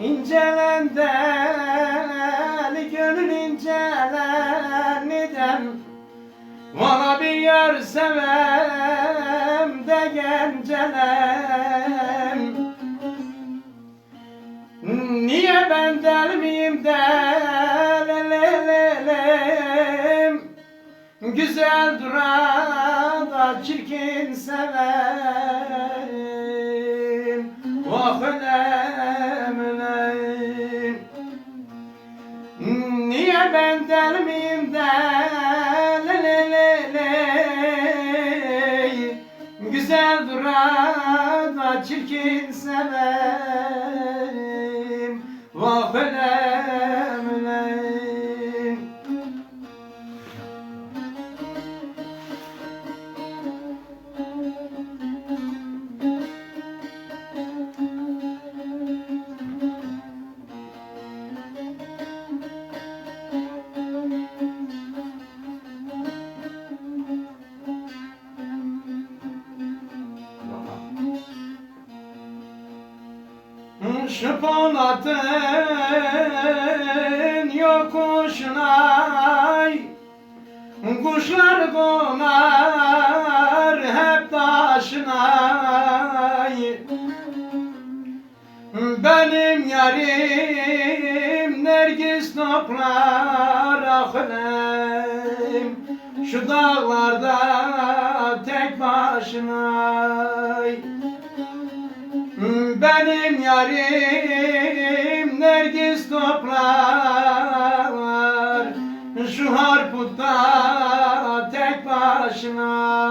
İncelen deli gönül incelen neden Valla bir yar sevem de gencelem Niye ben del miyim delelelem Güzel duran da çirkin severim. Önem Niye ben del miyim deleleley Güzel duran da çirkin severim. Vah Şu Polat'ın yokuşuna Kuşlar konar hep taşına Benim yarim Nergis toplar ahnem Şu dağlarda tek başına benim yarim Nergis toplar. Şu harputta tek başına